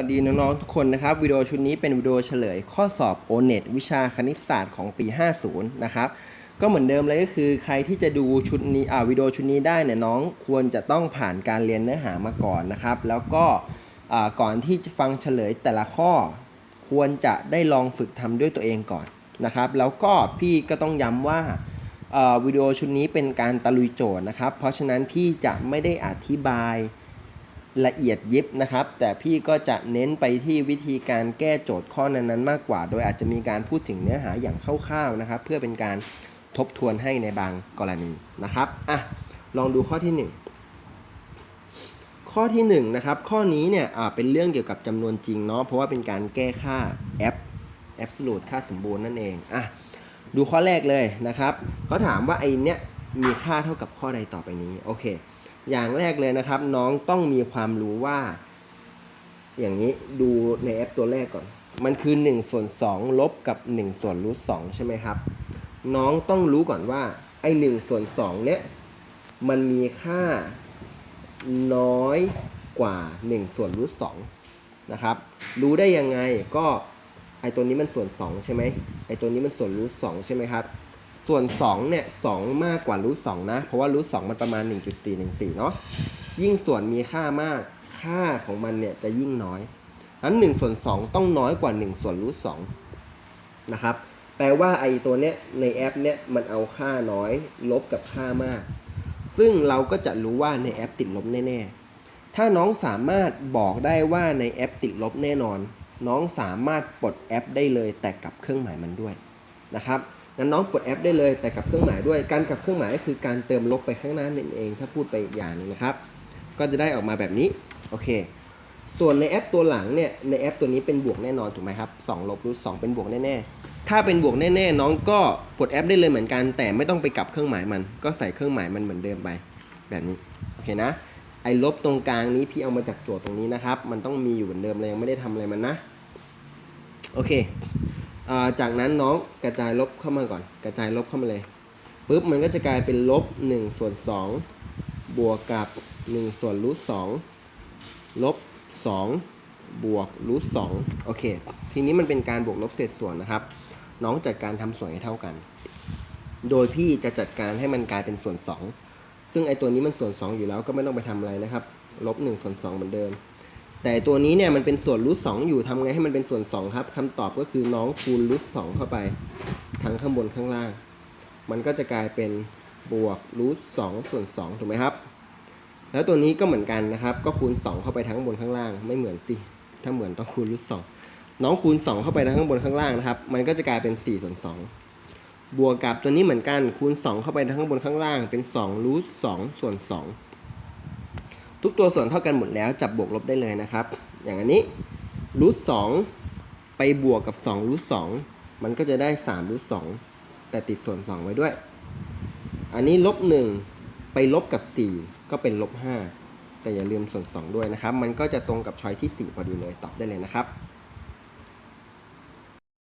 วัสดีน้องๆทุกคนนะครับวิดีโอชุดนี้เป็นวิดีโอเฉลย ข้อสอบ o n e t วิชาคณิตศาสตร์ของปี 50 นะครับ ก็เหมือนเดิมเลยก็คือใครที่จะดูชุดนี้อ่าวิดีโอชุดนี้ได้เนี่ยน้องควรจะต้องผ่านการเรียนเนื้อหามาก่อนนะครับ แล้วก็อ่าก่อนที่จะฟังเฉลยแต่ละข้อ ควรจะได้ลองฝึกทำด้วยตัวเองก่อนนะครับ แล้วก็พี่ก็ต้องย้ำว่าอ่อวิดีโอชุดนี้เป็นการตะลุยโจทย์นะครับ เพราะฉะนั้นพี่จะไม่ได้อธิบาย ละเอียดยิบนะครับ แต่พี่ก็จะเน้นไปที่วิธีการแก้โจทย์ข้อนั้นๆ มากกว่า โดยอาจจะมีการพูดถึงเนื้อหาอย่างคร่าวๆนะครับ เพื่อเป็นการทบทวนให้ในบางกรณีนะครับอะลองดูข้อที่ 1 ข้อที่1นะครับข้อนี้เนี่ยอ่าเป็นเรื่องเกี่ยวกับจำนวนจริงเนาะเพราะว่าเป็นการแก้ค่า f absolute ค่าสมบูรณ์นั่นเองอะดูข้อแรกเลยนะครับเขาถามว่าไอ้เนี้ยมีค่าเท่ากับข้อใดต่อไปนี้โอเค อย่างแรกเลยนะครับ น้องต้องมีความรู้ว่า อย่างนี้ดูในแอปตัวแรกก่อน มันคือ1ส่วน2ลบกับ1ส่วนรูท2ใช่ไหมครับ น้องต้องรู้ก่อนว่าไอ้1ส่วน2เนี้ยมันมีค่าน้อยกว่า 1 ส่วนรูท2นะครับ รู้ได้ยังไงก็ไอ้ตัวนี้มันส่วน 2 ใช่ไหมไอ้ตัวนี้มันส่วนรูท2ใช่ไหมครับ ส่วน 2 เนี่ย2มากกว่ารูท2นะ เพราะว่ารูท2มันประมาณ 1.414 เนาะยิ่งส่วนมีค่ามาก ค่าของมันเนี่ยจะยิ่งน้อยนั้น1ส่วน2 ต้องน้อยกว่า 1 ส่วนรูท2นะครับ แปลว่าไอตัวเนี้ยในแอปเนี้ยมันเอาค่าน้อย ลบกับค่ามาก ซึ่งเราก็จะรู้ว่าในแอปติดลบแน่ ๆ ถ้าน้องสามารถบอกได้ว่าในแอปติดลบแน่นอน น้องสามารถปลดแอปได้เลยแต่กับเครื่องหมายมันด้วยนะครับ งั้นน้องปลดแอปได้เลยแต่กับเครื่องหมายด้วย การกับเครื่องหมายก็คือการเติมลบไปข้างหน้านั่นเอง ถ้าพูดไปอีกอย่างหนึงนะครับ ก็จะได้ออกมาแบบนี้ โอเค ส่วนในแอปตัวหลังเนี่ย ในแอปตัวนี้เป็นบวกแน่นอนถูกไหมครับ2ลบรูท2เป็นบวกแน่ๆ ถ้าเป็นบวกแน่ๆ น้องก็ปลดแอปได้เลยเหมือนกัน แต่ไม่ต้องไปกับเครื่องหมายมัน ก็ใส่เครื่องหมายมันเหมือนเดิมไป แบบนี้ โอเคนะ ไอ้ลบตรงกลางนี้พี่เอามาจากโจทย์ตรงนี้นะครับ มันต้องมีอยู่เหมือนเดิมเลยยังไม่ได้ทำอะไรมันนะ โอเค จากนั้นน้องกระจายลบเข้ามาก่อน กระจายลบเข้ามาเลยปุ๊บมันก็จะกลายเป็นลบ1ส่วน2บวกกับ 1 ส่วนรูท2ลบ2บวกรูท2โอเค ทีนี้มันเป็นการบวกลบเศษส่วนนะครับ น้องจัดการทำส่วนให้เท่ากัน โดยพี่จะจัดการให้มันกลายเป็นส่วน 2 ซึ่งไอตัวนี้มันส่วน 2 อยู่แล้วก็ไม่ต้องไปทำอะไรนะครับ ลบ1ส่วน2เหมือนเดิม แต่ตัวนี้เนี่ยมันเป็นส่วนรูทสองอยู่ทำไงให้มันเป็นส่วนสองครับคำตอบก็คือน้องคูณรูทสองเข้าไป ทั้งข้างบนข้างล่าง มันก็จะกลายเป็นบวกรูทสองส่วนสองถูกไหมครับ แล้วตัวนี้ก็เหมือนกันนะครับ ก็คูณสองเข้าไปทั้งบนข้างล่าง ไม่เหมือนสิถ้าเหมือนต้องคูณรูทสองน้องคูณสองเข้าไปทั้งข้างบนข้างล่างนะครับ มันก็จะกลายเป็นสี่ส่วนสองบวกกับตัวนี้เหมือนกันคูณสองเข้าไปทั้งข้างบนข้างล่าง เป็นสองรูทสองส่วนสอง ทุกตัวส่วนเท่ากันหมดแล้วจับบวกลบได้เลยนะครับ อย่างอันนี้รูทสองไปบวกกับ2รูทสองมันก็จะได้3รูทสองแต่ติดส่วน 2 ไว้ด้วย อันนี้ลบ1ไปลบกับ 4 ก็เป็นลบ5แต่อย่าลืมส่วน 2 ด้วยนะครับ มันก็จะตรงกับช้อยที่ 4 พอดีเลยตอบได้เลยนะครับ